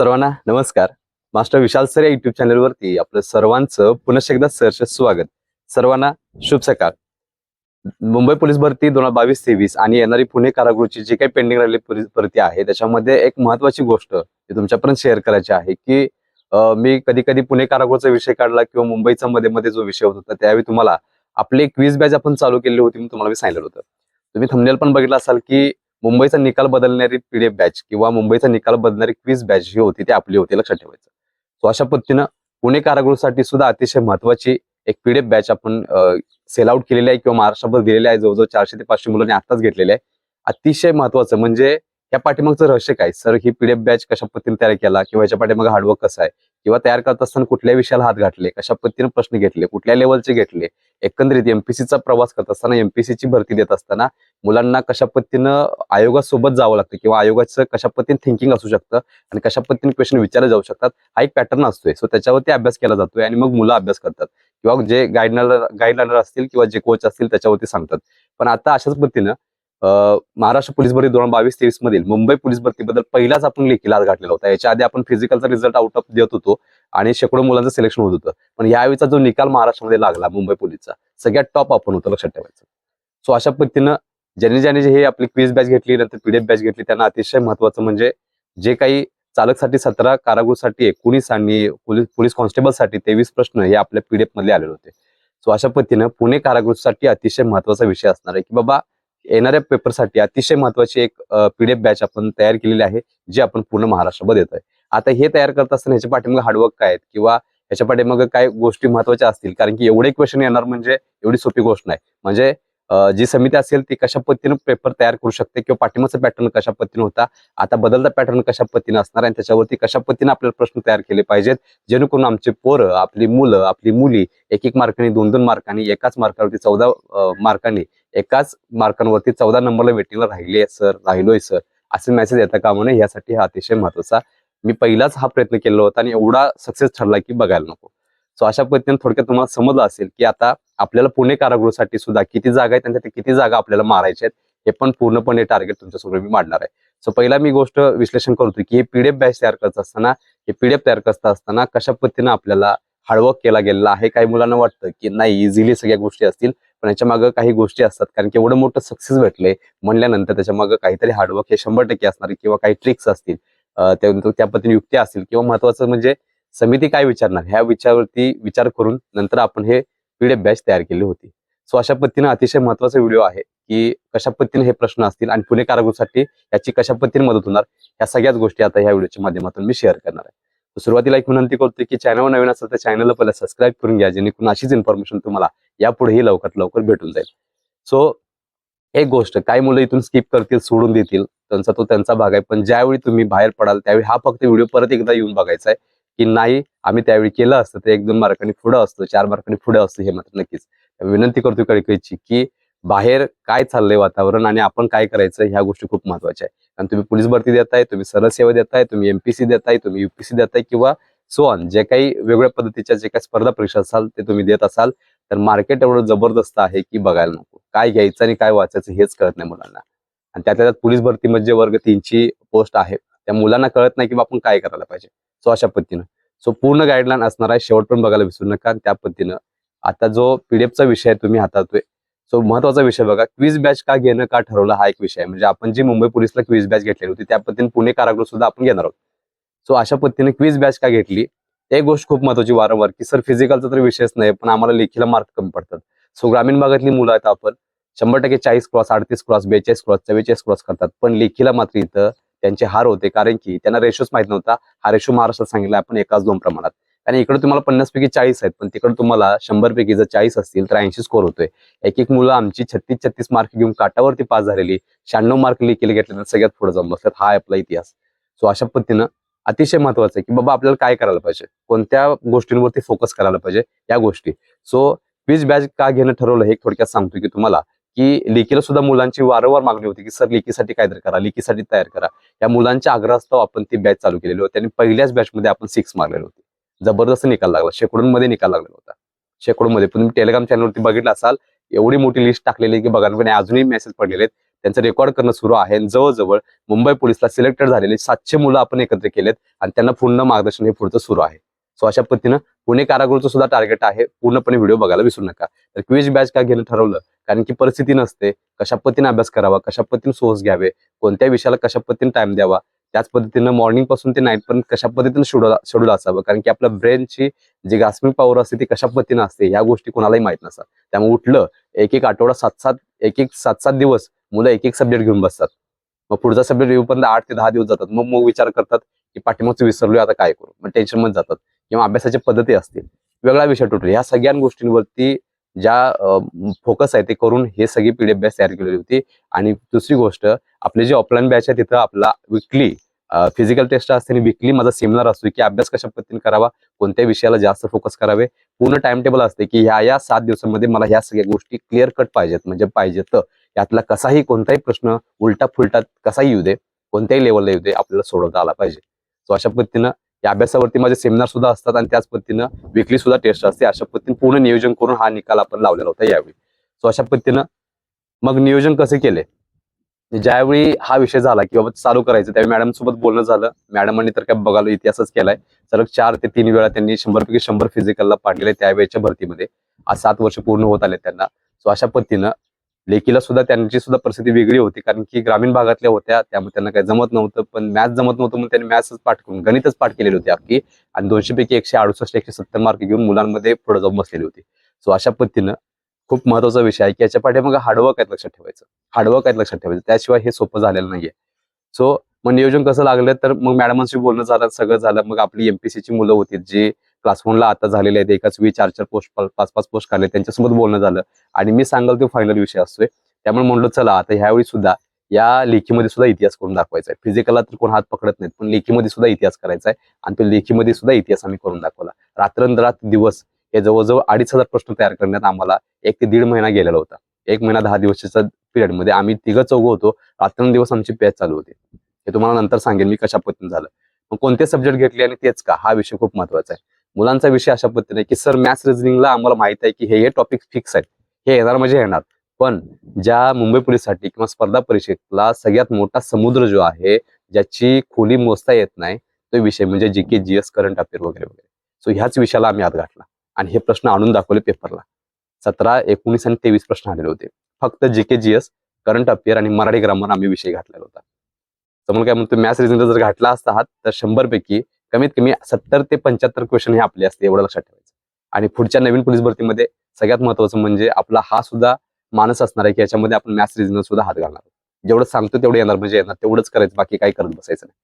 सर्वांना नमस्कार. Master Vishal sir या युट्यूब चॅनलवरती आपलं सर्वांचं पुनश एकदा सहर्ष स्वागत. सर्वांना शुभ सकाळ. मुंबई पोलीस भरती दोन हजार बावीस तेवीस आणि येणारी पुणे कारागृहची जी काही पेंडिंग राहिलेली पोलीस भरती आहे त्याच्यामध्ये एक महत्वाची गोष्ट तुमच्यापर्यंत शेअर करायची आहे की मी कधी कधी पुणे कारागृहचा विषय काढला किंवा मुंबईचा मध्ये मध्ये जो विषय होत होता त्यावेळी तुम्हाला आपली एक वीस बॅच आपण चालू केली होती मी तुम्हाला मी सांगितलं होतं. तुम्ही थंबनेल पण बघितलं असाल की मुंबईचा निकाल बदलणारी पीडीएफ बॅच किंवा मुंबईचा निकाल बदलणारी क्विज बॅच जी होती ती आपली होती लक्षात ठेवायचं. सो अशा पद्धतीनं पुणे कारागृहासाठी सुद्धा अतिशय महत्वाची एक पीडीएफ बॅच आपण सेल आउट केलेली आहे किंवा महाराष्ट्राभर दिलेली आहे. जवळजवळ चारशे ते पाचशे मुलांनी आताच घेतलेले आहे. अतिशय महत्वाचं म्हणजे या पाठीमागचं रहस्य काय? सर ही पीडीएफ बॅच कशा पद्धतीने तयार केला? किंवा याच्या पाठीमागे हार्डवर्क कसं आहे? किंवा तयार करत असताना कुठल्या विषयाला हात घातले कशा पद्धतीने प्रश्न घेतले कुठल्या लेवलचे घेतले एकंदरीत एमपीसीचा प्रवास करत असताना एमपीसीची भरती देत असताना मुलांना कशा पद्धतीनं आयोगासोबत जावं लागतं किंवा आयोगाचं कशा पद्धतीने थिंकिंग असू शकतं आणि कशा पद्धतीने क्वेश्चन विचारले जाऊ शकतात हा एक पॅटर्न असतोय. सो त्याच्यावरती अभ्यास केला जातोय आणि मग मुलं अभ्यास करतात. किंवा जे गाईडलाईनर गाईडलाईनर असतील किंवा जे कोच असतील त्याच्यावरती सांगतात. पण आता अशाच पद्धतीनं महाराष्ट्र पोलीस भरती दोन हजार बावीस तेवीस मधील मुंबई पोलीस भरतीबद्दल पहिलाच आपण लेखीला हात घातलेला होता. याच्या आधी आपण फिजिकलचा रिझल्ट आउट ऑफ देत होतो आणि शेकडो मुलांचं सिलेक्शन होत होतं. पण यावेळीचा जो निकाल महाराष्ट्रामध्ये लागला मुंबई पोलीसचा सगळ्यात टॉप आपण होतं लक्षात ठेवायचं. सो अशा पद्धतीनं ज्यांनी ज्यांनी जे हे आपली क्विज बॅच घेतली नंतर पीडीएफ बॅच घेतली त्यांना अतिशय महत्वाचं म्हणजे जे काही चालकसाठी सतरा कारागृहसाठी एकोणीस आणि पोलीस पोलीस कॉन्स्टेबलसाठी तेवीस प्रश्न हे आपल्या पीडीएफमध्ये आलेले होते. सो अशा पद्धतीनं पुणे कारागृहसाठी अतिशय महत्त्वाचा विषय असणार आहे की बाबा येणाऱ्या पेपरसाठी अतिशय महत्वाची एक पीडीएफ बॅच आपण तयार केलेली आहे जी आपण पूर्ण महाराष्ट्रावर देत आहे आता हे तयार करत असताना ह्याच्या पाठीमागे हार्डवर्क काय आहेत? किंवा ह्याच्या पाठीमागे काय गोष्टी महत्त्वाच्या असतील? कारण की एवढे क्वेश्चन येणार म्हणजे एवढी सोपी गोष्ट नाही. म्हणजे जी समिती असेल ती कशा पद्धतीनं पेपर तयार करू शकते किंवा पाठिंबाचा पॅटर्न कशा पद्धतीनं होता आता बदलता पॅटर्न कशा पद्धतीनं असणार आणि त्याच्यावरती कशा पद्धतीनं आपल्याला प्रश्न तयार केले पाहिजेत जेणेकरून आमचे पोरं आपली मुलं आपली मुली एक एक मार्काने दोन दोन मार्कांनी एकाच मार्कावरती चौदा मार्कांनी एकाच मार्कांवरती चौदा नंबरला वेटिंगला राहिले सर राहिलोय सर असे मेसेज येता कामा नये यासाठी हा अतिशय महत्त्वाचा मी पहिलाच हा प्रयत्न केला होता आणि एवढा सक्सेस ठरला की बघायला नको. सो अशा पद्धतीने थोडक्यात तुम्हाला समजलं असेल की आता आपल्याला पुणे कारागृहासाठी सुद्धा किती जागा आहेत त्यांच्या किती जागा आपल्याला मारायच्या आहेत हे पण पूर्णपणे टार्गेट तुमच्यासमोर मी मांडणार आहे. सो पहिला मी गोष्ट विश्लेषण करतो की हे पीडीएफ बॅच तयार करत असताना हे पीडीएफ तयार करत असताना कशा पद्धतीने आपल्याला हार्डवर्क केला गेलेला आहे? काही मुलांना वाटतं की नाही इझिली सगळ्या गोष्टी असतील पण याच्या मागे काही गोष्टी असतात. कारण की एवढं मोठं सक्सेस भेटले म्हणल्यानंतर त्याच्यामागे काहीतरी हार्डवर्क हे शंभर टक्के असणार किंवा काही ट्रिक्स असतील. त्यानंतर त्या पद्धतीने युक्ती असतील किंवा महत्वाचं म्हणजे समिती काय विचारणार? ह्या विचारावरती विचार करून नंतर आपण हे पीडीएफ बॅच तयार केली होती. सो अशा पद्धतीने अतिशय महत्त्वाचा व्हिडिओ आहे की कशा पद्धतीने हे प्रश्न असतील आणि पुणे कारागृहासाठी याची कशा पद्धतीने मदत होणार या सगळ्याच गोष्टी आता ह्या व्हिडिओच्या माध्यमातून मी शेअर करणार आहे. सुरुवातीला एक विनंती करतो की चॅनलवर नवीन असेल तर चॅनलला पहिला सबस्क्राईब करून घ्या जेणेकरून अशीच इन्फॉर्मेशन तुम्हाला यापुढेही लवकरात लवकर भेटून जाईल. सो एक गोष्ट काही मुलं इथून स्किप करतील सोडून देतील त्यांचा तो त्यांचा भाग आहे. पण ज्यावेळी तुम्ही बाहेर पडाल त्यावेळी हा फक्त व्हिडिओ परत एकदा येऊन बघायचा आहे. की नाही आम्ही त्यावेळी केलं असतं तर एक दोन मार्कांनी पुढं असतं चार मार्कांनी पुढे असतं हे मात्र नक्कीच. विनंती करतो कळकळीची की बाहेर काय चाललंय वातावरण आणि आपण काय करायचं ह्या गोष्टी खूप महत्त्वाच्या आहे आणि तुम्ही पोलीस भरती देताय तुम्ही सरळ सेवा देताय तुम्ही एमपीसी देताय तुम्ही युपीसी देताय किंवा सो जे काही वेगवेगळ्या पद्धतीच्या जे काही स्पर्धा परीक्षा असाल ते तुम्ही देत असाल तर मार्केट एवढं जबरदस्त आहे की बघायला नको. काय घ्यायचं आणि काय वाचायचं हेच कळत नाही मुलांना. आणि त्यातल्या त्यात पोलीस भरती म्हणजे वर्ग तीनची पोस्ट आहे त्या मुलांना कळत नाही की आपण काय करायला पाहिजे. सो अशा पद्धतीनं. सो पूर्ण गाईडलाईन असणार आहे. शेवट पण बघायला विसरू नका. त्या पद्धतीनं. आता जो पीडीएफचा विषय तुम्ही हाताळतोय. सो महत्त्वाचा विषय बघा. क्विज बॅच का घेणं का ठरवलं हा एक विषय आहे. म्हणजे आपण जी मुंबई पोलिसला क्विज बॅच घेतलेली होती त्या पद्धतीने पुणे कारागृह सुद्धा आपण घेणार आहोत. सो अशा पद्धतीने क्विज बॅच का घेतली एक गोष्ट खूप महत्वाची वारंवार की सर फिजिकलचा तर विषयच नाही पण आम्हाला लेखीला मार्क कमी पडतात. सो ग्रामीण भागातली मुलं आहेत आपण. शंभर टक्के चाळीस क्रॉस अडतीस क्रॉस बेचाळीस क्रॉस चव्वेचाळीस क्रॉस करतात. पण लेखीला मात्र इथं त्यांचे हार होते. कारण की त्यांना रेशोच माहीत नव्हता. हा रेशो महाराष्ट्रात सांगितला आपण एकाच दोन प्रमाणात. आणि इकडे तुम्हाला पन्नास पैकी चाळीस आहेत. पण तिकडे तुम्हाला शंभर पैकी जर चाळीस असतील तर ऐंशी स्कोर होतोय. एक एक मुलं आमची छत्तीस छत्तीस मार्क घेऊन काटावरती पास झालेली. शहाण्णव मार्क लेखीला घेतले सगळ्यात पुढे जाऊन बसतात. हा आपला इतिहास. सो अशा पद्धतीनं अतिशय महत्वाचं आहे की बाबा आपल्याला काय करायला पाहिजे? कोणत्या गोष्टींवरती फोकस करायला पाहिजे? या गोष्टी. सो क्विज बॅच का घेणं ठरवलं हे थोडक्यात सांगतो की तुम्हाला. की लेखीला सुद्धा मुलांची वारंवार मागणी होती की सर लेखीसाठी काहीतरी करा लेखीसाठी तयार करा. या मुलांच्या आग्रहास्तव आपण ती बॅच चालू केलेली होती आणि पहिल्याच बॅच मध्ये आपण सिक्स मारलेली होती. जबरदस्त निकाल लागला. शेकडोंमध्ये निकाल लागलेला होता. शेकडोंमध्ये. पण तुम्ही टेलिग्राम चॅनलवरती बघितलं असाल एवढी मोठी लिस्ट टाकलेली की बघा पण अजूनही मेसेज पडलेले आहेत. त्यांचं रेकॉर्ड करणं सुरू आहे जवळजवळ मुंबई पोलिसला सिलेक्टेड झालेले सातशे मुलं आपण एकत्र केलेत आणि त्यांना पूर्ण मार्गदर्शन हे पुढचं सुरू आहे. सो अशा पद्धतीनं पुणे कारागृहचं सुद्धा टार्गेट आहे. पूर्णपणे व्हिडिओ बघायला विसरू नका. तर क्विज बॅच का घेणं ठरवलं? कारण की परिस्थिती नसते. कशा पद्धतीने अभ्यास करावा? कशा पद्धतीने सोर्स घ्यावे? कोणत्या विषयाला कशा पद्धतीने टाइम द्यावा? त्याच पद्धतीनं मॉर्निंगपासून ते नाईट पर्यंत कशा पद्धतीने शेड्यूल शेड्यूल असावं? कारण की आपल्या ब्रेनची जी गास्मिक पॉवर असते ती कशा पद्धतीनं असते ह्या गोष्टी कोणालाही माहीत नसतात. त्यामुळे उठलं एक एक आठवडा सात सात एक एक सात सात दिवस मुलं एक एक सब्जेक्ट घेऊन बसतात. मग पुढचा सब्जेक्ट येऊपर्यंत आठ ते दहा दिवस जातात. मग मग विचार करतात की पाठीमागचं विसरलोय आता काय करू? मग टेन्शनमध्ये जातात. किंवा अभ्यासाच्या पद्धती असतील. वेगळा विषय टोटल ह्या सगळ्या गोष्टींवरती ज्या फोकस आहे ते करून हे सगळी पीडीएफ बॅच तयार केलेली होती. आणि दुसरी गोष्ट आपले जे ऑफलाईन बॅच आहे तिथं आपला विकली फिजिकल टेस्ट असते आणि विकली माझा सेमिनार असतो की अभ्यास कशा पद्धतीने करावा कोणत्या विषयाला जास्त फोकस करावे. पूर्ण टाइम टेबल असते की ह्या या सात दिवसांमध्ये मला ह्या सगळ्या गोष्टी क्लिअर कट पाहिजेत. म्हणजे पाहिजेत. तर यातला कसाही कोणताही प्रश्न उलटा फुलटा कसाही येऊ दे कोणत्याही लेवलला येऊ दे आपल्याला सोडवता आला पाहिजे. सो अशा पद्धतीनं या अभ्यासावरती माझे सेमिनार सुद्धा असतात आणि त्याच पद्धतीनं विकली सुद्धा टेस्ट असते. अशा पद्धतीने पूर्ण नियोजन करून हा निकाल आपण लावलेला होता यावेळी. सो अशा पद्धतीनं मग नियोजन कसे केले? ज्यावेळी हा विषय झाला की बाबा चालू करायचं त्यावेळी मॅडम सोबत बोलणं झालं. मॅडमांनी तर काय बघायला इतिहासच केलाय. सलग चार ते तीन वेळा त्यांनी शंभर पैकी शंभर फिजिकलला पाडलेले त्यावेळेच्या भरतीमध्ये. आज सात वर्ष पूर्ण होत आले त्यांना. सो अशा पद्धतीनं लेखीला सुद्धा त्यांची सुद्धा परिस्थिती वेगळी होती. कारण की ग्रामीण भागातल्या होत्या त्यामुळे त्यांना काही जमत नव्हतं. पण मॅथ्स जमत नव्हतं म्हणून त्यांनी मॅथ्सच पाठ करून गणितच पाठ केलेली होती अख्खी आणि दोनशे पैकी एकशे अडुसष्ट एकशे सत्तर मार्क घेऊन मुलांमध्ये पुढे जाऊन बसलेली होती. सो अशा पद्धतीनं खूप महत्त्वाचा विषय आहे की याच्या पाठीमागे हार्डवर्क आहेत लक्षात ठेवायचं. हार्डवर्क आहेत लक्षात ठेवायचं. त्याशिवाय हे सोपं झालेलं नाहीये. सो मग नियोजन कसं लागलं? तर मग मॅडमांशी बोलणं झालं सगळं झालं. मग आपली एमपीसीची मुलं होती जी क्लास वनला आता झालेले आहेत. एकाच वेळी चार चार पोस्ट पाच पाच पोस्ट काढले. त्यांच्यासोबत बोलणं झालं. आणि मी सांगाल तो फायनल विषय असतोय. त्यामुळे म्हणलं चला आता ह्यावेळी सुद्धा या लेखीमध्ये सुद्धा इतिहास करून दाखवायचा आहे. फिजिकलला तर कोण हात पकडत नाहीत पण लेखीमध्ये सुद्धा इतिहास करायचा आहे. आणि तो लेखीमध्ये सुद्धा इतिहास आम्ही करून दाखवला. रात्रंदरात दिवस हे जवळजवळ अडीच हजार प्रश्न तयार करण्यात आम्हाला एक ते दीड महिना गेलेला होता. एक महिना दहा दिवसाच्या पिरियडमध्ये आम्ही तिघं चौघ होतो. रात्रंदिवस आमची पॅच चालू होती. हे तुम्हाला नंतर सांगेन मी कशा पद्धतीने झालं. मग कोणते सब्जेक्ट घेतले आणि तेच का? हा विषय खूप महत्त्वाचा आहे. मुलांचा विषय अशा पद्धतीने की सर मॅथ्स रिझनिंगला आम्हाला माहीत आहे की हे हे टॉपिक फिक्स आहेत. हे येणार म्हणजे येणार. पण ज्या मुंबई पोलीससाठी किंवा स्पर्धा परीक्षेला सगळ्यात मोठा समुद्र जो आहे ज्याची खोली मोजता येत नाही तो विषय म्हणजे G K G S current affair वगैरे वगैरे. सो ह्याच विषयाला आम्ही आत घातला. आणि हे प्रश्न आणून दाखवले पेपरला सतरा एकोणीस आणि तेवीस प्रश्न आलेले होते. फक्त G K G S current affair आणि मराठी ग्रामर आम्ही विषय घातलेला होता. समोर काय म्हणतो मॅथ्स रिझनिंग जर घातला असता आहात तर शंभर पैकी कमीत कमी सत्तर ते पंच्याहत्तर क्वेश्चन हे आपले असते एवढं लक्षात ठेवायचं. आणि पुढच्या नवीन पोलीस भरतीमध्ये सगळ्यात महत्वाचं म्हणजे आपला हा सुद्धा मानस असणार आहे की याच्यामध्ये आपण मॅथ्स रिजनल सुद्धा हात घालणार जेवढं सांगतो तेवढं येणार म्हणजे येणार तेवढंच करायचं बाकी काही करत बसायचं नाही.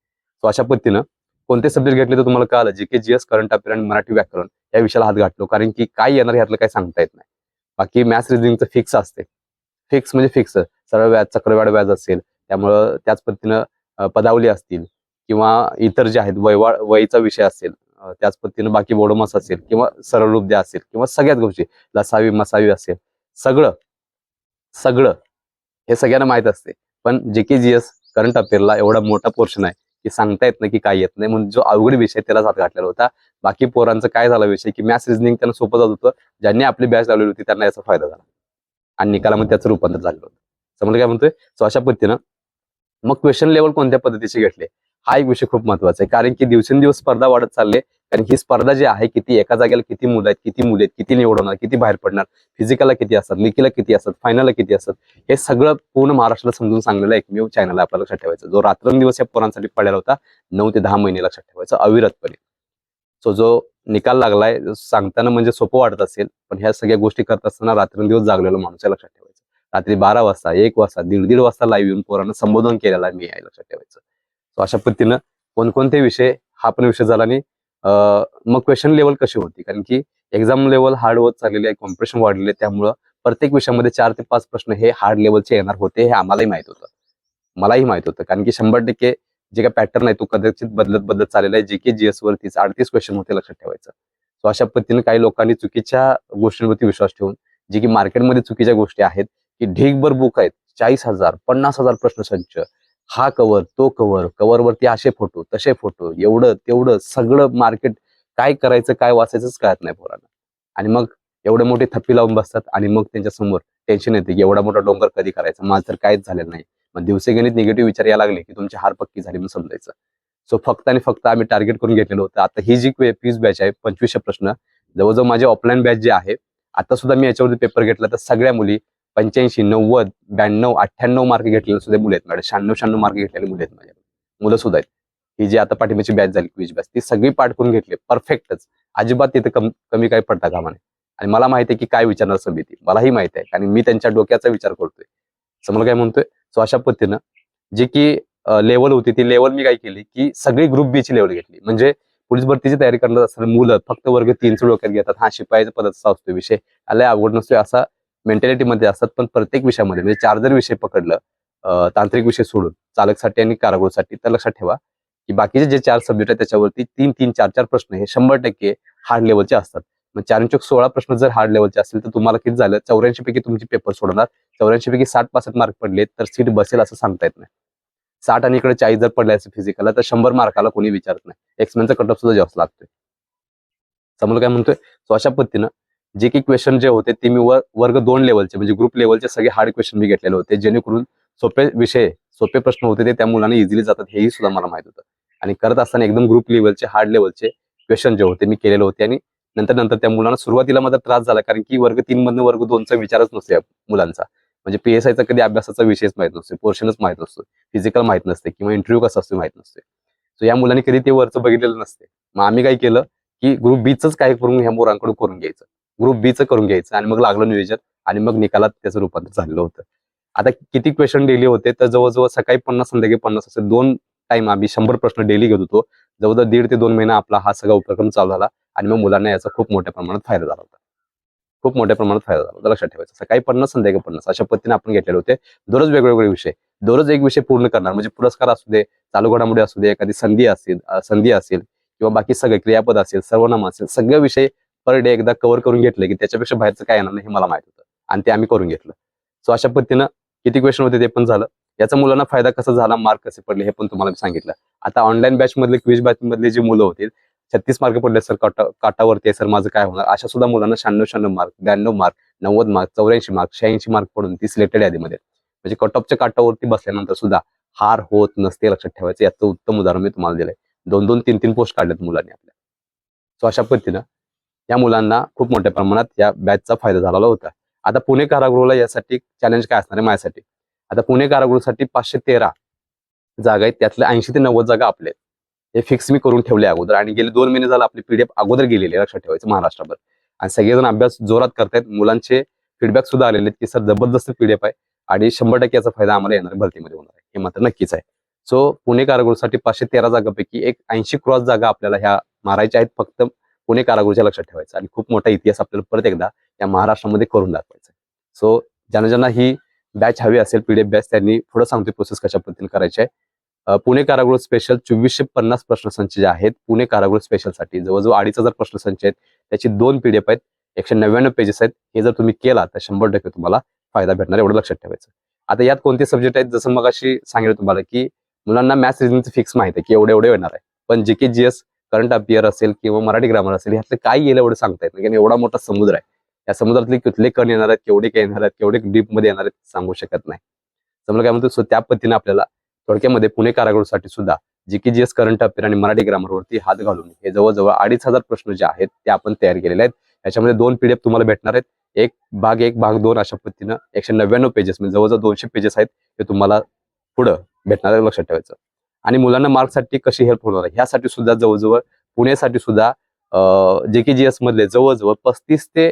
सो अशा पद्धतीनं कोणते सब्जेक्ट घेतले तर तुम्हाला कळलं G K G S current affair आणि मराठी व्याकरण या विषयाला हात घातलो. कारण की काय येणार ह्यातलं काही सांगता येत नाही. बाकी मॅथ्स रिजनिंगचं फिक्स असते. फिक्स म्हणजे फिक्स सरळ व्याज चक्रवाढ व्याज असेल त्यामुळं त्याच पद्धतीनं पदावली असतील किंवा इतर जे आहेत वयवा वयचा विषय असेल त्याच पद्धतीनं बाकी बोडोमास असेल किंवा सरळ असेल किंवा सगळ्याच गोष्टी लसावी मसावी असेल सगळं सगळं हे सगळ्यांना माहीत असते. पण जे के जी एस करंट अफेअरला एवढा मोठा पोर्शन आहे की सांगता येत नाही की काय येत नाही. म्हणून जो अवघड विषय त्याला हात घातलेला होता. बाकी पोरांचा काय झाला विषय की मॅथ्स रिझनिंग त्यांना सोपं जात होतं. ज्यांनी आपली बॅच लावलेली होती त्यांना याचा फायदा झाला. आणि निकालामध्ये त्याचं रूपांतर झालं होतं. समजलं काय म्हणतोय? सो अशा पद्धतीनं मग क्वेश्चन लेवल कोणत्या पद्धतीचे घेतले? हा एक विषय खूप महत्त्वाचा आहे. कारण की दिवसेंदिवस स्पर्धा वाढत चालले कारण ही स्पर्धा जी आहे किती एका जागेला किती मुलं आहेत किती मुले आहेत किती निवडणार किती बाहेर पडणार फिजिकलला किती असतात लिखीला किती असतात फायनलला किती असतात हे सगळं पूर्ण महाराष्ट्राला समजून सांगलेलं एकमेव चॅनल आपल्याला लक्षात ठेवायचं. जो रात्रंदिवस या पोरांसाठी पडलेला होता नऊ ते दहा महिने लक्षात ठेवायचं अविरतपणे. सो जो निकाल लागलाय जो सांगताना म्हणजे सोपं वाटत असेल पण ह्या सगळ्या गोष्टी करत असताना रात्रंदिवस जागलेला माणूस आहे लक्षात ठेवायचं. रात्री बारा वाजता एक वाजता दीड दीड वाजता लाईव्ह येऊन पोरांना संबोधन केलेला मी आहे लक्षात ठेवायचं. सो अशा पद्धतीनं कोणकोणते विषय हा पण विषय झाला आणि मग क्वेश्चन लेवल कशी होती? कारण की एक्झाम लेवल हार्ड होत चाललेली आहे कॉम्पिटिशन वाढलेले आहे त्यामुळं प्रत्येक विषयामध्ये चार ते पाच प्रश्न हे हार्ड लेवलचे येणार होते हे आम्हालाही माहीत होतं. मलाही माहीत होतं कारण की शंभर टक्के जे काय पॅटर्न आहे तो कदाचित बदलत बदलत चाललेला आहे जे की जीएस वरतीच अडतीस क्वेश्चन होते लक्षात ठेवायचं. सो अशा पद्धतीने काही लोकांनी चुकीच्या गोष्टींवरती विश्वास ठेवून जे की मार्केटमध्ये चुकीच्या गोष्टी आहेत की ढीगभर बुक आहेत चाळीस हजार पन्नास हजार प्रश्न संच हा कवर तो कवर कवरवरती असे फोटो तसे फोटो एवढं तेवढं सगळं मार्केट काय करायचं काय वाचायचंच कळत नाही पोरांना. आणि मग एवढे मोठे थप्पी लावून बसतात आणि मग त्यांच्यासमोर टेन्शन येते की एवढा मोठा डोंगर कधी करायचा? माझं तर काहीच झालेलं नाही. मग दिवसेगणित निगेटिव्ह विचार यायला लागले की तुमची हार पक्की झाली म्हणून समजायचं. सो फक्त आणि फक्त आम्ही टार्गेट करून घेतलेलं होतं. आता ही जी फीस बॅच आहे पंचवीसशे प्रश्न जवळजवळ माझे ऑफलाईन बॅच जे आहे आता सुद्धा मी याच्यावरती पेपर घेतला तर सगळ्या मुली पंच्याऐंशी नव्वद ब्याण्णव अठ्ठ्याण्णव मार्क घेतलेले सुद्धा मुले आहेत माझ्या शहाण्णव शहाण्णव मार्क घेतलेले मुले आहेत माझ्या मुलं सुद्धा आहेत. ही जी आता पाठीमाची बॅच झाली क्विज बॅच ती सगळी पाठ करून घेतली परफेक्टच अजिबात तिथे कम कमी काही पडता कामा नये. आणि मला माहिती आहे की काय विचारणार समिती? मलाही माहिती आहे. आणि मी त्यांच्या डोक्याचा विचार करतोय. समोर काय म्हणतोय? सो अशा पद्धतीनं जी की लेवल होती ती लेवल मी काय केली की सगळी ग्रुप बी ची लेवल घेतली. म्हणजे पोलीस भरतीची तयारी करणार असताना मुलं फक्त वर्ग तीनच डोक्यात घेतात. हा शिपायाचा पदाचा असतो विषय. आलाय आवड नसतोय असा मेंटॅलिटीमध्ये असतात पण प्रत्येक विषयामध्ये म्हणजे चार जर विषय पकडलं तांत्रिक विषय सोडून चालकसाठी आणि कारागृहसाठी तर लक्षात ठेवा की बाकीचे जे चार सब्जेक्ट आहेत त्याच्यावरती तीन तीन चार चार प्रश्न हे शंभर टक्के हार्ड लेवलचे असतात. मग चार चौक सोळा प्रश्न जर हार्ड लेवलचे असतील तर तुम्हाला किती झालं? चौऱ्याऐंशी पैकी तुमचे पेपर सोडणार. चौऱ्याऐंशी पैकी साठ पासष्ट मार्क पडले तर सीट बसेल असं सांगता येत नाही. साठ आणि इकडे चाळीस जर पडले असेल फिजिकलला तर शंभर मार्काला कोणी विचारत नाही. एक्समेनचा कटअप सुद्धा जास्त लागतोय. समोर काय म्हणतोय? सो अशा पद्धतीनं जे की क्वेश्चन जे होते ते मी वर- वर्ग दोन लेवलचे म्हणजे ग्रुप लेवलचे सगळे हार्ड क्वेश्चन मी घेतलेले होते जेणेकरून सोपे विषय सोपे प्रश्न होते ते त्या मुलांना इझिली जातात हेही सुद्धा मला माहीत होतं. आणि करत असताना एकदम ग्रुप लेवलचे हार्ड लेवलचे क्वेश्चन जे होते मी केलेले होते. आणि नंतर नंतर त्या मुलांना सुरुवातीला माझा त्रास झाला कारण की वर्ग तीन मधनं वर्ग दोनचा विचारच नसतो या मुलांचा. म्हणजे पीएसआयचा कधी अभ्यासाचा विषयच माहीत नसतो पोर्शनच माहीत नसतो फिजिकल माहीत नसते किंवा इंटरव्ह्यू कसा असतो माहीत नसते. सो या मुलांनी कधी ते वरचं बघितलेलं नसते. मग आम्ही काय केलं की ग्रुप बीच काय करून ह्या मुलांकडून करून घ्यायचं. ग्रुप बीचं करून घ्यायचं आणि मग लागलं नियोजन आणि मग निकालात त्याचं रूपांतर झालेलं होतं. आता किती क्वेश्चन डेली होते तर जवळजवळ सकाळी पन्नास संध्याकाळी पन्नास असे दोन टाइम आम्ही शंभर प्रश्न डेली घेत होतो. जवळजवळ दीड ते दोन महिना आपला हा सगळा उपक्रम चालू झाला आणि मग मुलांना याचा खूप मोठ्या प्रमाणात फायदा झाला होता. खूप मोठ्या प्रमाणात फायदा झाला होता लक्षात ठेवायचं. सकाळी पन्नास संध्याकाळी पन्नास अशा पद्धतीने आपण घेतलेले होते. दररोज वेगवेगळे विषय. दररोज एक विषय पूर्ण करणार म्हणजे पुरस्कार असू दे चालू घडामोडी असू दे एखादी संधी असेल संधी असेल किंवा बाकी सगळे क्रियापद असेल सर्वनाम असेल सगळे विषय पर डे एकदा कव्हर करून घेतलं की त्याच्यापेक्षा बाहेरचं काय येणार नाही हे मला माहीत होतं. आणि ते आम्ही करून घेतलं. सो अशा पद्धतीनं किती क्वेश्चन होते ते पण झालं. याचा मुलांना फायदा कसा झाला मार्क कसे पडले हे पण तुम्हाला मी सांगितलं. आता ऑनलाईन बॅच मधले क्विज बॅच मधले जे मुलं होतील छत्तीस मार्क पडले सर काटा काटावरती सर माझं काय होणार? अशा सुद्धा मुलांना शहाण्णव शहाण्णव मार्क ब्याण्णव मार्क नव्वद मार्क चौऱ्याऐंशी मार्क शहाऐंशी मार्क पडून ती सिलेक्टेड यादीमध्ये म्हणजे कट ऑफच्या काटावरती बसल्यानंतर सुद्धा हार होत नसते लक्षात ठेवायचं. याचं उत्तम उदाहरण मी तुम्हाला दिलंय. दोन दोन तीन तीन पोस्ट काढल्यात मुलांनी आपल्या. सो अशा पद्धतीनं या मुलांना खूप मोठ्या प्रमाणात या बॅचचा फायदा झालेला होता. आता पुणे कारागृहाला यासाठी चॅलेंज काय असणार आहे माझ्यासाठी? आता पुणे कारागृहासाठी पाचशे तेरा जागा आहेत त्यातल्या ऐंशी ते नव्वद जागा आपल्या हे फिक्स मी करून ठेवले अगोदर आणि गेले दोन महिने झाला आपली पीडीएफ अगोदर गेलेली लक्षात ठेवायचं महाराष्ट्रभर. आणि सगळेजण अभ्यास जोरात करतायत मुलांचे फीडबॅक सुद्धा आलेले आहेत की सर जबरदस्त पीडीएफ आहे आणि शंभर टक्के याचा फायदा आम्हाला येणार भरतीमध्ये होणार आहे. हे मात्र नक्कीच आहे. सो पुणे कारागृहासाठी पाचशे तेरा जागापैकी एक ऐंशी क्रॉस जागा आपल्याला ह्या मारायच्या आहेत फक्त पुणे कारागृहाच्या लक्षात ठेवायचं आणि खूप मोठा इतिहास आपल्याला परत एकदा या महाराष्ट्रामध्ये करून दाखवायचा सो ज्यांना ज्यांना ही बॅच हवी असेल पीडीएफ बॅच त्यांनी पुढे सांगतोय प्रोसेस कशा पद्धतीने करायची आहे. पुणे कारागृह स्पेशल चोवीसशे पन्नास प्रश्नसंच जे आहेत पुणे कारागृह स्पेशलसाठी जवळजवळ अडीच हजार प्रश्नसंच आहेत. त्याची दोन पीडीएफ आहेत एकशे नव्याण्णव पेजेस आहेत. हे जर तुम्ही केला तर शंभर टक्के तुम्हाला फायदा भेटणार एवढं लक्षात ठेवायचं आता यात कोणते सब्जेक्ट आहेत? जसं मग अशी सांगितलं तुम्हाला की मुलांना मॅथ्स रिझनिंगचं फिक्स माहिती आहे की एवढे एवढे येणार आहे. पण जे K G S current affair असेल किंवा मराठी ग्रामर असेल ह्यातलं काय येईल एवढं सांगता येत नाही. कारण एवढा मोठा समुद्र आहे. या समुद्रातले कुठले कण येणार आहेत केवढे काय येणार आहेत केवढे डीपमध्ये येणार आहेत सांगू शकत नाही. समजा काय म्हणतो सो त्या पद्धतीने आपल्याला थोडक्यामध्ये पुणे कारागृहासाठी सुद्धा जी की जी एस करंट अफेअर आणि मराठी ग्रामरवरती हात घालून हे जवळजवळ अडीच हजार प्रश्न जे आहेत ते आपण तयार केलेले आहेत. याच्यामध्ये दोन पीडीएफ तुम्हाला भेटणार आहेत. एक भाग एक भाग दोन अशा पद्धतीनं एकशे नव्याण्णव पेजेस म्हणजे जवळजवळ दोनशे पेजेस आहेत ते तुम्हाला पुढं भेटणार आहे लक्षात ठेवायचं. आणि मुलांना मार्कसाठी कशी हेल्प होणार आहे? ह्यासाठी सुद्धा जवळजवळ पुण्यासाठी सुद्धा जे के जी एस मधले जवळजवळ पस्तीस ते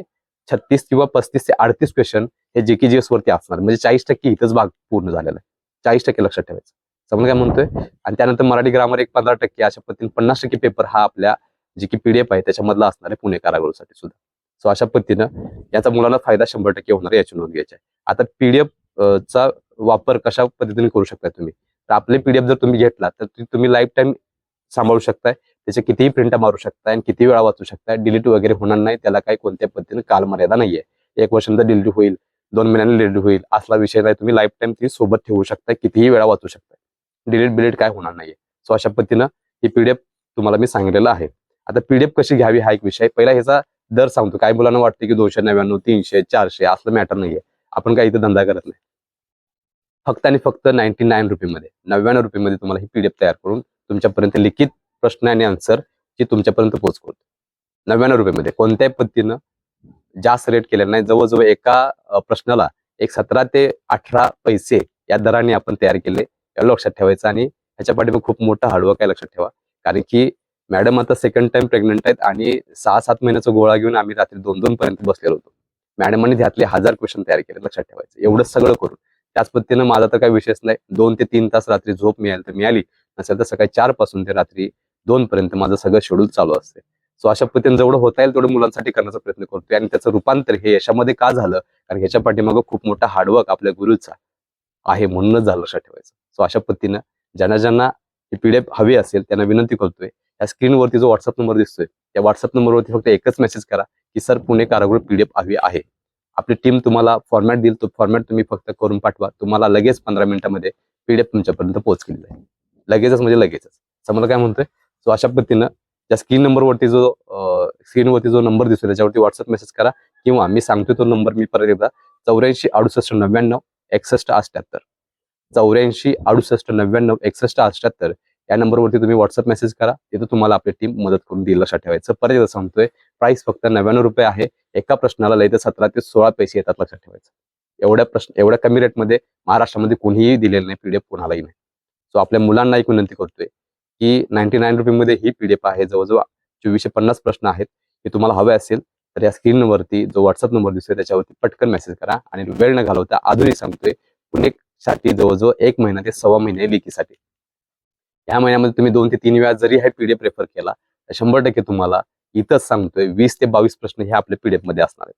छत्तीस किंवा पस्तीस ते अडतीस क्वेश्चन हे जे के जी एस वरती असणार. म्हणजे चाळीस टक्के इथंच भाग पूर्ण झालेला आहे. चाळीस टक्के लक्षात ठेवायचं. समजा काय म्हणतोय? आणि त्यानंतर मराठी ग्रामर एक पंधरा टक्के अशा पद्धतीने पन्नास टक्के पेपर हा आपल्या जी की पीडीएफ आहे त्याच्यामधला असणार आहे पुणे कारागृहासाठी सुद्धा. सो अशा पद्धतीनं याचा मुलांना फायदा शंभर टक्के होणार याची नोंद घ्यायची आहे. आता पीडीएफ चा वापर कशा पद्धतीने करू शकता तुम्ही? तर आपले पीडीएफ जर तुम्ही घेतला तर तुम्ही लाईफ टाईम सांभाळू शकताय. त्याचे कितीही प्रिंट मारू शकताय आणि किती वेळा वाचू शकताय. डिलीट वगैरे होणार नाही. त्याला काही कोणत्या पद्धतीने कालमर्यादा नाहीये. एक वर्षानंतर डिलीट होईल दोन महिन्यांनी डिलीट होईल असला विषय नाही. तुम्ही लाईफ टाईम ती सोबत ठेवू शकताय कितीही वेळा वाचू शकताय. डिलीट बिलीट काय होणार नाहीये. सो अशा पद्धतीनं ही पीडीएफ तुम्हाला मी सांगितलेलं आहे. आता पीडीएफ कशी घ्यावी हा एक विषय. पहिला ह्याचा दर सांगतो. काही मुलांना वाटतं की दोनशे नव्याण्णव तीनशे चारशे असलं मॅटर नाहीये. आपण काही इथं धंदा करत नाही. फक्त आणि फक्त नाईन्टी नाईन रुपीमध्ये. नव्याण्णव रुपयेमध्ये तुम्हाला ही पीडीएफ तयार करून तुमच्यापर्यंत लिखित प्रश्न आणि आन्सर जी तुमच्यापर्यंत पोहोच नव्याण्णव रुपयेमध्ये कोणत्याही पद्धतीनं जास्त रेट केलेला नाही. जवळजवळ एका प्रश्नाला एक सतरा ते अठरा पैसे या दराने आपण तयार केले. या लक्षात ठेवायचं आणि ह्याच्या पाठीमागे खूप मोठा हार्डवर्क आहे लक्षात ठेवा. कारण की मॅडम आता सेकंड टाइम प्रेग्नंट आहेत आणि सहा सात महिन्याचा गोळा घेऊन आम्ही रात्री दोन दोन पर्यंत बसलेलो होतो. मॅडमांनी त्यातले हजार क्वेश्चन तयार केले लक्षात ठेवायचं. एवढं सगळं करून. त्याच पद्धतीनं माझा तर काही विषयच नाही. दोन ते तीन तास रात्री झोप मिळाली तर मिळाली. नसेल तर सकाळी चारपासून ते रात्री दोन पर्यंत माझं सगळं शेड्यूल चालू असते. सो अशा पद्धतीने जेवढं होता येईल तेवढं मुलांसाठी करण्याचा प्रयत्न करतोय आणि त्याचं रूपांतर हे यशामध्ये का झालं? कारण ह्याच्या पाठीमागं खूप मोठा हार्डवर्क आपल्या गुरुचा आहे म्हणूनच झालं लक्षात ठेवायचं. सो अशा पद्धतीनं ज्यांना ज्यांना ही पीडीएफ हवी असेल त्यांना विनंती करतोय या स्क्रीनवरती जो व्हॉट्सअप नंबर दिसतोय त्या व्हॉट्सअप नंबरवरती फक्त एकच मेसेज करा की सर पुणे कारागृह पीडीएफ हवी आहे. आपली टीम तुम्हाला फॉर्मॅट देईल. तो फॉर्मॅट तुम्ही फक्त करून पाठवा. तुम्हाला लगेच पंधरा मिनिटामध्ये पीडीएफ तुमच्यापर्यंत पोहोचली जाईल. लगेचच म्हणजे लगेचच. समजा काय म्हणतोय? सो अशा पद्धतीनं त्या स्क्रीन नंबरवरती जो स्क्रीनवरती जो नंबर दिसतो त्याच्यावरती व्हॉट्सअप मेसेज करा. किंवा मी सांगतोय तो नंबर मी परत एकदा. चौऱ्याऐंशी अडुसष्ट नव्याण्णव एकसष्ट अठ्याहत्तर. चौऱ्याऐंशी अडुसष्ट नव्याण्णव एकसष्ट अठ्याहत्तर. या नंबरवरती तुम्ही व्हॉट्सअप मेसेज करा. तिथं तुम्हाला आपली टीम मदत करून देईल लक्षात ठेवायचं. परत एकदा सांगतोय प्राइस फक्त नव्याण्णव रुपये आहे. एका प्रश्नाला लय तर सतरा ते सोळा पैसे येतात लक्षात ठेवायचं. एवढ्या प्रश्न एवढ्या कमी रेटमध्ये महाराष्ट्रामध्ये कोणीही दिलेलं नाही पीडीएफ कोणालाही नाही. सो आपल्या मुलांना एक विनंती करतोय की नाईन्टी नाईन रुपीमध्ये ही पीडीएफ आहे. जवळजवळ चोवीसशे पन्नास प्रश्न आहेत. हे तुम्हाला हवे असेल तर या स्क्रीनवरती जो व्हॉट्सअप नंबर दिसतोय त्याच्यावरती पटकन मेसेज करा आणि वेळ न घालवता अजूनही सांगतोय पुणेसाठी जवळजवळ एक महिना ते सव्वा महिने लेखीसाठी. या महिन्यामध्ये तुम्ही दोन ते तीन वेळा जरी हा पीडीएफ रेफर केला तर शंभर टक्के तुम्हाला इथंच सांगतोय वीस ते बावीस प्रश्न हे आपल्या पीडीएफमध्ये असणार आहेत.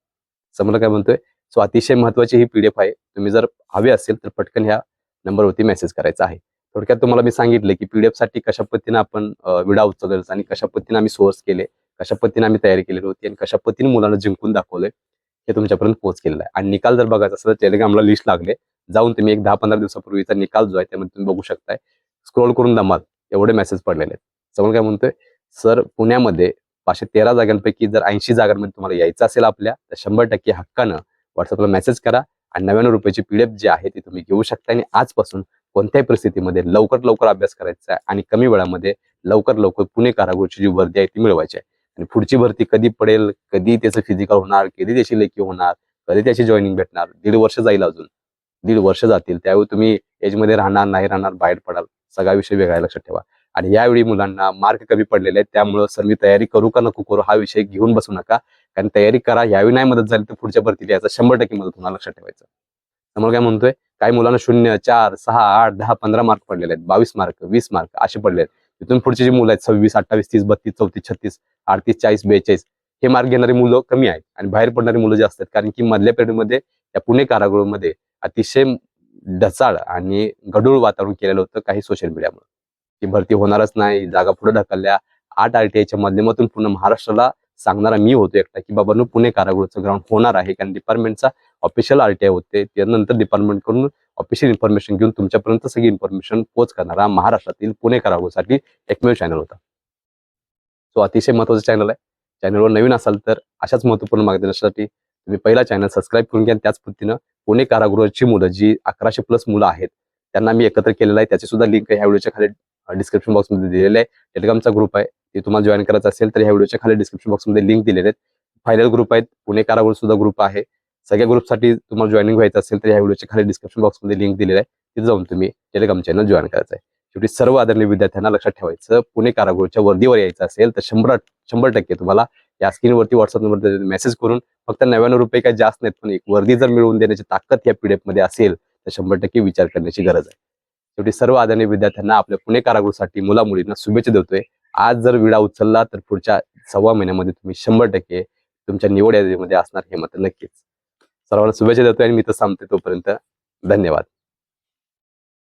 समजा काय म्हणतोय? सो अतिशय महत्वाची ही पीडीएफ आहे. तुम्ही जर हवे असेल तर पटकन ह्या नंबरवरती मेसेज करायचा आहे. थोडक्यात तुम्हाला मी सांगितलं की पीडीएफसाठी कशा पद्धतीने आपण विडा उचलायचा आणि कशा पद्धतीने आम्ही सोर्स केले कशा पद्धतीने आम्ही तयारी केलेली होती आणि कशा पद्धतीने मुलांना जिंकून दाखवलंय हे तुमच्यापर्यंत पोहोच केलेलं आहे. आणि निकाल जर बघायचा असेल तर टेलिग्रामला लिस्ट लागले. जाऊन तुम्ही एक दहा पंधरा दिवसापूर्वीचा निकाल जो आहे त्यामध्ये तुम्ही बघू शकताय. स्क्रोल करून दमाल. एवढे मेसेज पडलेले आहेत. समोर काय म्हणतोय? सर पुण्यामध्ये पाचशे तेरा जागांपैकी जर ऐंशी जागांमध्ये तुम्हाला यायचं असेल आपल्या तर शंभर टक्के हक्कानं व्हॉट्सअपला मेसेज करा आणि नव्याण्णव रुपयाची पीडीएफ जी आहे ती तुम्ही घेऊ शकता आणि आजपासून कोणत्याही परिस्थितीमध्ये लवकर लवकर अभ्यास करायचा आहे आणि कमी वेळामध्ये लवकर लवकर पुणे कारागृहची जी भरती आहे ती मिळवायची आहे. आणि पुढची भरती कधी पडेल कधी त्याचं फिजिकल होणार कधी त्याची लेखी होणार कधी त्याची जॉईनिंग भेटणार दीड वर्ष जाईल अजून. दीड वर्ष जातील त्यावेळी तुम्ही एजमध्ये राहणार नाही राहणार बाहेर पडाल सगळा विषय वेगळा लक्षात ठेवा. आणि यावेळी मुलांना मार्क कमी पडलेले आहेत. त्यामुळं सर मी तयारी करू का नको करू हा विषय घेऊन बसू नका. कारण तयारी करा. यावेळी नाही मदत झाली तर पुढच्या भरतीला याचा शंभर टक्के मदत तुम्हाला लक्षात ठेवायचं. त्यामुळे काय म्हणतोय? काही मुलांना शून्य चार सहा आठ दहा पंधरा मार्क पडलेले आहेत. बावीस मार्क वीस मार्क असे पडले आहेत. तिथून पुढचे जे मुलं आहेत सव्वीस अठ्ठावीस तीस बत्तीस चौतीस छत्तीस अडतीस चाळीस बेचाळीस हे मार्क घेणारी मुलं कमी आहेत. आणि बाहेर पडणारी मुलं जास्त आहेत. कारण की मधल्या पिरियडमध्ये त्या पुणे कारागृहामध्ये अतिशय ढसाळ आणि गडूळ वातावरण केलेलं होतं काही सोशल मीडियामुळे की भरती होणारच नाही जागा पुढे ढकलल्या. आठ आर टी आयच्या माध्यमातून पूर्ण महाराष्ट्राला सांगणारा मी होतो एकटा की बाबा पुणे कारागृहाचं ग्राउंड होणार आहे. कारण डिपार्टमेंटचा ऑफिशियल आर टी आय होते. त्यानंतर डिपार्टमेंटकडून ऑफिशियल इन्फॉर्मेशन घेऊन तुमच्यापर्यंत सगळी इन्फॉर्मेशन पोच करणारा महाराष्ट्रातील पुणे कारागृहासाठी एकमेव चॅनल होता. तो अतिशय महत्त्वाचा चॅनल आहे. चॅनलवर नवीन असाल तर अशाच महत्त्वपूर्ण मार्गदर्शनासाठी तुम्ही पहिला चॅनल सबस्क्राईब करून घ्या. त्याच पद्धतीनं पुणे कारागृहाची मुलं जी अकराशे प्लस मुलं आहेत त्यांना मी एकत्र केलेलं आहे. त्याची सुद्धा लिंक ह्या व्हिडिओच्या खाली डिस्क्रिप्शन बॉक्समध्ये दिलेलं आहे. टेलिग्रामचा ग्रुप आहे. ते तुम्हाला जॉईन करायचं असेल तर ह्या व्हिडिओच्या खाली डिस्क्रिप्शन बॉक्समध्ये लिंक दिलेले आहेत. फायनल ग्रुप आहेत. पुणे कारागृह सुद्धा ग्रुप आहे. सगळ्या ग्रुपसाठी तुम्हाला जॉईनिंग व्हायचं असेल तर ह्या व्हिडिओच्या खाली डिस्क्रिप्शन बॉक्समध्ये लिंक दिलेलं आहे. तिथे जाऊन तुम्ही टेलिग्राम चॅनल जॉईन करायचं आहे. शेवटी सर्व आदरणीय विद्यार्थ्यांना लक्षात ठेवायचं पुणे कारागृहच्या वर्दीवर यायचं असेल तर शंभर शंभर टक्के तुम्हाला या स्क्रीनवरती व्हॉट्सअप नंबर मेसेज करून फक्त नव्याण्णव रुपये काही जास्त नाहीत पण एक वर्दी जर मिळवून देण्याची ताकद या पीडीएफमध्ये असेल तर शंभर टक्के विचार करण्याची गरज आहे. शेवटी सर्व आदरणीय विद्यार्थ्यांना आपल्या पुणे कारागृहासाठी मुला मुलींना शुभेच्छा देतोय. आज जर विडा उचलला तर पुढच्या सव्वा महिन्यामध्ये तुम्ही शंभर टक्के तुमच्या निवड यादीमध्ये असणार हे मात्र नक्कीच. सर्वांना शुभेच्छा देतोय आणि मी तर सांगते तोपर्यंत. धन्यवाद.